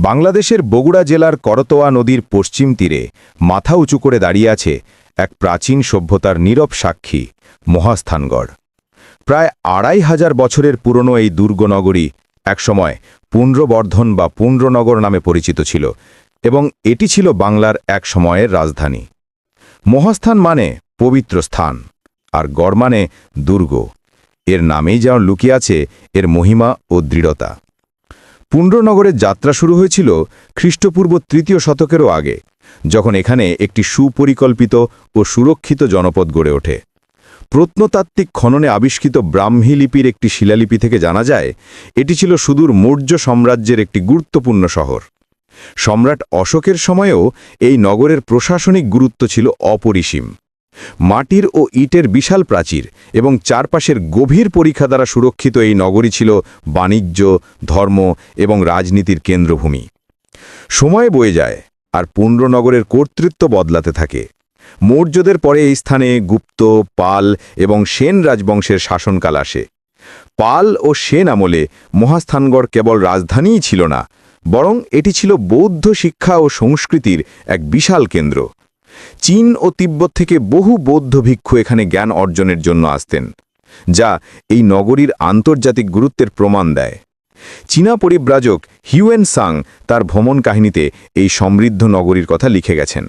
বাংলাদেশের বগুড়া জেলার করতোয়া নদীর পশ্চিম তীরে মাথা উঁচু করে দাঁড়িয়ে আছে এক প্রাচীন সভ্যতার নীরব সাক্ষী, মহাস্থানগড়। প্রায় আড়াই হাজার বছরের পুরনো এই দুর্গনগরী একসময় পুণ্ড্রবর্ধন বা পুণ্ড্রনগর নামে পরিচিত ছিল এবং এটি ছিল বাংলার এক সময়ের রাজধানী। মহাস্থান মানে পবিত্র স্থান, আর গড় মানে দুর্গ। এর নামেই যেমন লুকিয়ে আছে এর মহিমা ও দৃঢ়তা। পুণ্ড্রনগরের যাত্রা শুরু হয়েছিল খ্রিস্টপূর্ব তৃতীয় শতকেরও আগে, যখন এখানে একটি সুপরিকল্পিত ও সুরক্ষিত জনপদ গড়ে ওঠে। প্রত্নতাত্ত্বিক খননে আবিষ্কৃত ব্রাহ্মী লিপির একটি শিলালিপি থেকে জানা যায়, এটি ছিল সুদূর মৌর্য সাম্রাজ্যের একটি গুরুত্বপূর্ণ শহর। সম্রাট অশোকের সময়েও এই নগরের প্রশাসনিক গুরুত্ব ছিল অপরিসীম। মাটির ও ইটের বিশাল প্রাচীর এবং চারপাশের গভীর পরীক্ষা দ্বারা সুরক্ষিত এই নগরী ছিল বাণিজ্য, ধর্ম এবং রাজনীতির কেন্দ্রভূমি। সময় বয়ে যায় আর পুণ্ড্রনগরের কর্তৃত্ব বদলাতে থাকে। মৌর্যদের পরে এই স্থানে গুপ্ত, পাল এবং সেন রাজবংশের শাসনকাল আসে। পাল ও সেন আমলে মহাস্থানগড় কেবল রাজধানীই ছিল না, বরং এটি ছিল বৌদ্ধ শিক্ষা ও সংস্কৃতির এক বিশাল কেন্দ্র। চীন ও তিব্বত থেকে বহু বৌদ্ধ ভিক্ষু এখানে জ্ঞান অর্জনের জন্য আসতেন, যা এই নগরীর আন্তর্জাতিক গুরুত্বের প্রমাণ দেয়। চীনা পরিব্রাজক হিউয়েন সাং তার ভ্রমণ কাহিনীতে এই সমৃদ্ধ নগরীর কথা লিখে গেছেন।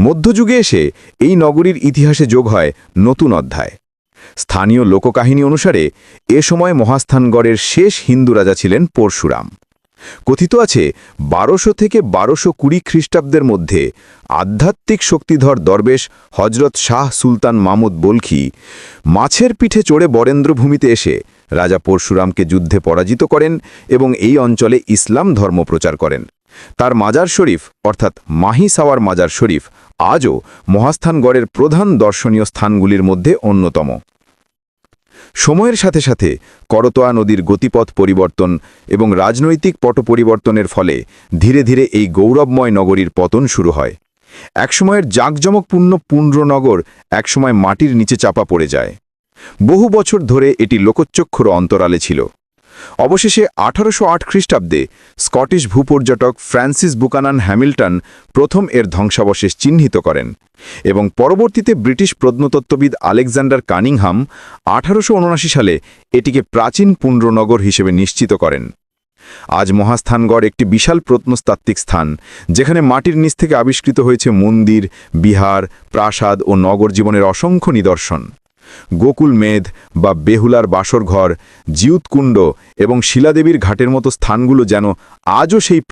মধ্যযুগে এসে এই নগরীর ইতিহাসে যোগ হয় নতুন অধ্যায়। স্থানীয় লোককাহিনী অনুসারে এ সময় মহাস্থানগড়ের শেষ হিন্দু রাজা ছিলেন পরশুরাম। কথিত আছে, বারোশো থেকে বারোশো কুড়ি খ্রিস্টাব্দের মধ্যে আধ্যাত্মিক শক্তিধর দরবেশ হজরত শাহ সুলতান মামুদ বলখি মাছের পিঠে চড়ে বরেন্দ্রভূমিতে এসে রাজা পরশুরামকে যুদ্ধে পরাজিত করেন এবং এই অঞ্চলে ইসলাম ধর্ম প্রচার করেন। তার মাজার শরীফ, অর্থাৎ মাহি সাওয়ার মাজার শরীফ, আজও মহাস্থানগড়ের প্রধান দর্শনীয় স্থানগুলির মধ্যে অন্যতম। সময়ের সাথে সাথে করতোয়া নদীর গতিপথ পরিবর্তন এবং রাজনৈতিক পট পরিবর্তনের ফলে ধীরে ধীরে এই গৌরবময় নগরীর পতন শুরু হয়। একসময়ের জাঁকজমকপূর্ণ পুণ্ড্রনগর একসময় মাটির নিচে চাপা পড়ে যায়। বহু বছর ধরে এটি লোকচক্ষুর অন্তরালে ছিল। অবশেষে আঠারোশো আট খ্রিস্টাব্দে স্কটিশ ভূপর্যটক ফ্রান্সিস বুকানান হ্যামিল্টন প্রথম এর ধ্বংসাবশেষ চিহ্নিত করেন এবং পরবর্তীতে ব্রিটিশ প্রত্নতত্ত্ববিদ আলেকজান্ডার কানিংহাম আঠারোশো উনআশি সালে এটিকে প্রাচীন পুণ্ড্রনগর হিসেবে নিশ্চিত করেন। আজ মহাস্থানগড় একটি বিশাল প্রত্নস্তাত্ত্বিক স্থান, যেখানে মাটির নিচ থেকে আবিষ্কৃত হয়েছে মন্দির, বিহার, প্রাসাদ ও নগর জীবনের অসংখ্য নিদর্শন। গোকুল মেধ বা বেহুলার বাসরঘর জিউৎকুণ্ড এবং শিলাদেবীর ঘাটের মতো স্থানগুলো যেন আজও সেই